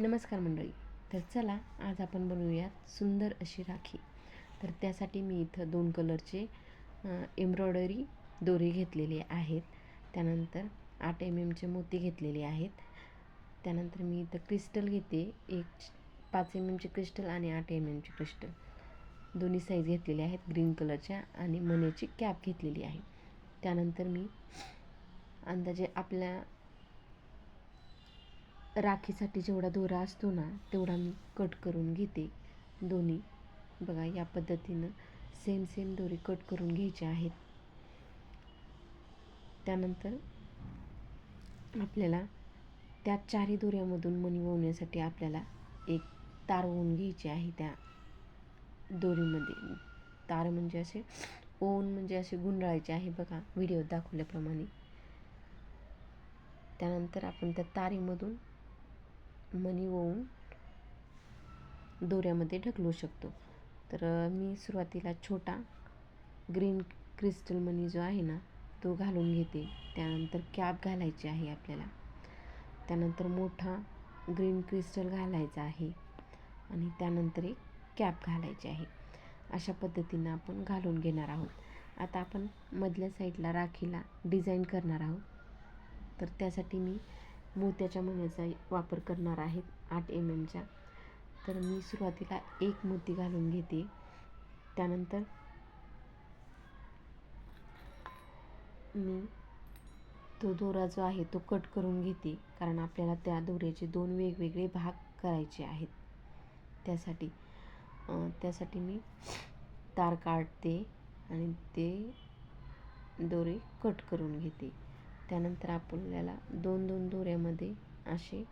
नमस्कार मंडळी. तर चला आज आपण बनवूयात सुंदर अशी राखी. तर त्यासाठी मी इथं दोन कलरचे एम्ब्रॉयडरी दोरे घेतलेले आहेत. त्यानंतर आठ एम एमचे मोती घेतलेले आहेत. त्यानंतर मी इथं क्रिस्टल घेते. एक पाच एम एमचे क्रिस्टल आणि आठ एम एमचे क्रिस्टल. दोन्ही साईज घेतलेले आहेत ग्रीन कलरच्या आणि मण्याची कॅप घेतलेली आहे. त्यानंतर मी अंदाजे आपल्या राखीसाठी जेवढा दोरा असतो ना तेवढा मी कट करून घेते. दोन्ही. बघा या पद्धतीनं सेम सेम दोरे कट करून घ्यायचे आहेत. त्यानंतर आपल्याला त्या चारही दोऱ्यामधून मणी ओवण्यासाठी आपल्याला एक तार ओवून घ्यायची आहे त्या दोरीमध्ये. तार म्हणजे असे ओवून म्हणजे असे गुंडाळायचे आहे बघा व्हिडिओ दाखवल्याप्रमाणे. त्यानंतर आपण त्या तारीमधून मनी ओवून दोऱ्यामध्ये ढकलू शकतो. तर मी सुरुवातीला छोटा ग्रीन क्रिस्टल मनी जो आहे ना तो घालून घेते. त्यानंतर कॅप घालायची आहे आपल्याला. त्यानंतर मोठा ग्रीन क्रिस्टल घालायचा आहे आणि त्यानंतर एक कॅप घालायची आहे. अशा पद्धतीनं आपण घालून घेणार आहोत. आता आपण मधल्या साईडला राखीला डिझाईन करणार आहोत. तर त्यासाठी मी मोत्याच्या मण्याचा वापर करणार आहे आठ एम एमच्या तर मी सुरुवातीला एक मोती घालून घेते. त्यानंतर मी तो दोरा जो आहे तो कट करून घेते. कारण आपल्याला त्या दोऱ्याचे दोन वेगवेगळे भाग करायचे आहेत. त्यासाठी त्यासाठी मी तार काढते आणि ते दोरे कट करून घेते. त्यानंतर आपल्याला दोन दोन दोऱ्यामध्ये असे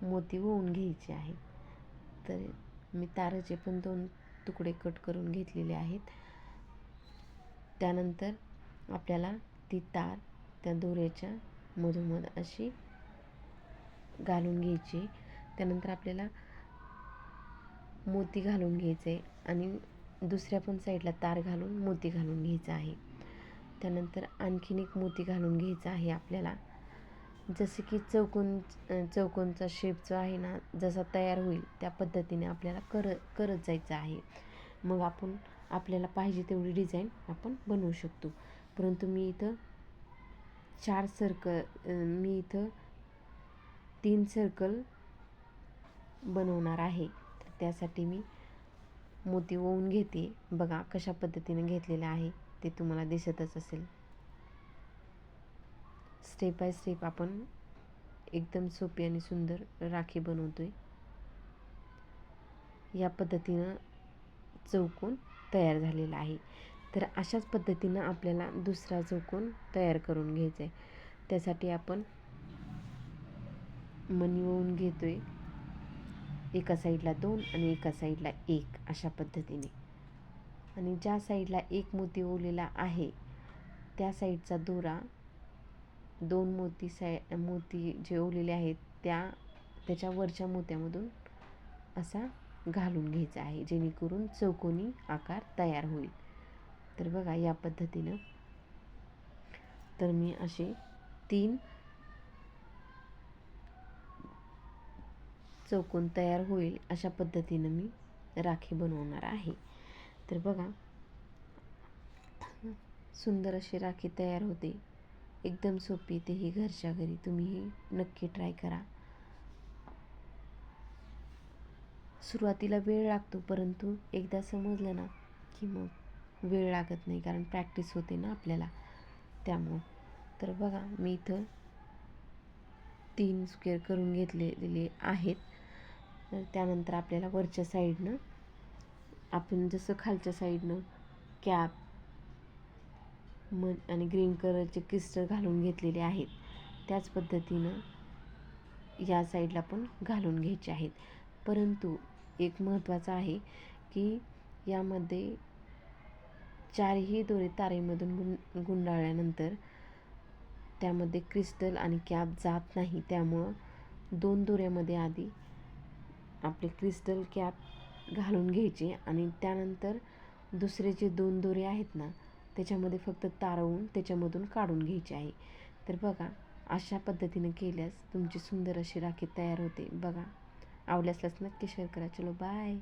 मोती होऊन घ्यायचे आहेत. तर मी ताराचे पण दोन तुकडे कट करून घेतलेले आहेत. त्यानंतर आपल्याला ती तार त्या दोऱ्याच्या मधोमध अशी घालून घ्यायची. त्यानंतर आपल्याला मोती घालून घ्यायचे आणि दुसऱ्या पण साईडला तार घालून मोती घालून घ्यायचा आहे. त्यानंतर आणखीन एक मोती घालून घ्यायचा आहे आपल्याला. जसे की चौकोन चौकोनचा शेप जो आहे ना जसा तयार होईल त्या पद्धतीने आपल्याला कर करत जायचं आहे. मग आपण आपल्याला पाहिजे तेवढी डिझाईन आपण बनवू शकतो. परंतु मी इथं चार सर्कल मी इथं तीन सर्कल बनवणार आहे. तर त्यासाठी मी मोती ओवून घेते. बघा कशा पद्धतीने घेतलेलं आहे. ते तुम्हाला दिसतच असेल. स्टेप बाय स्टेप आपण एकदम सोपी आणि सुंदर राखी बनवतो आहे या पद्धतीनं चौकोन तयार झालेला आहे. तर अशाच पद्धतीनं आपल्याला दुसरा चौकोन तयार करून घ्यायचा आहे त्यासाठी आपण मनी घेतो आहे एका साईडला दोन आणि एका साईडला एक अशा पद्धतीने. आणि ज्या साईडला एक मोती ओवलेला आहे त्या साईडचा दोरा दोन मोती साय मोती जे ओवलेले आहेत त्या त्याच्या वरच्या मोत्यामधून असा घालून घ्यायचा आहे जेणेकरून चौकोनी आकार तयार होईल. तर बघा या पद्धतीनं. तर मी असे तीन चौकोन तयार होईल अशा पद्धतीनं मी राखी बनवणार आहे. तर बघा सुंदर अशी राखी तयार होते. एकदम सोपी तेही घरच्या घरी. तुम्हीही नक्की ट्राय करा. सुरुवातीला वेळ लागतो परंतु एकदा समजलं ना की मग वेळ लागत नाही कारण प्रॅक्टिस होते ना आपल्याला. त्यामुळं. तर बघा मी इथं तीन स्क्वेअर करून घेतलेले आहेत. तर त्यानंतर आपल्याला वरच्या साईडनं आपण जसं खालच्या साईडनं कॅप म आणि ग्रीन कलरचे क्रिस्टल घालून घेतलेले आहेत. त्याच पद्धतीनं या साईडला पण घालून घ्यायचे आहेत. परंतु एक महत्त्वाचं आहे की यामध्ये चारही दोरे तारेमधून गुं गुंडाळल्यानंतर त्यामध्ये क्रिस्टल आणि कॅप जात नाही. त्यामुळं दोन दोऱ्यामध्ये आधी आपले क्रिस्टल कॅप घालून घ्यायचे आणि त्यानंतर दुसरे जे दोन दोरे आहेत ना त्याच्यामध्ये फक्त तारवून त्याच्यामधून काढून घ्यायचे आहे. तर बघा अशा पद्धतीने केल्यास तुमची सुंदर अशी राखी तयार होते. बघा आवडल्यास नक्की शेअर करा. चलो बाय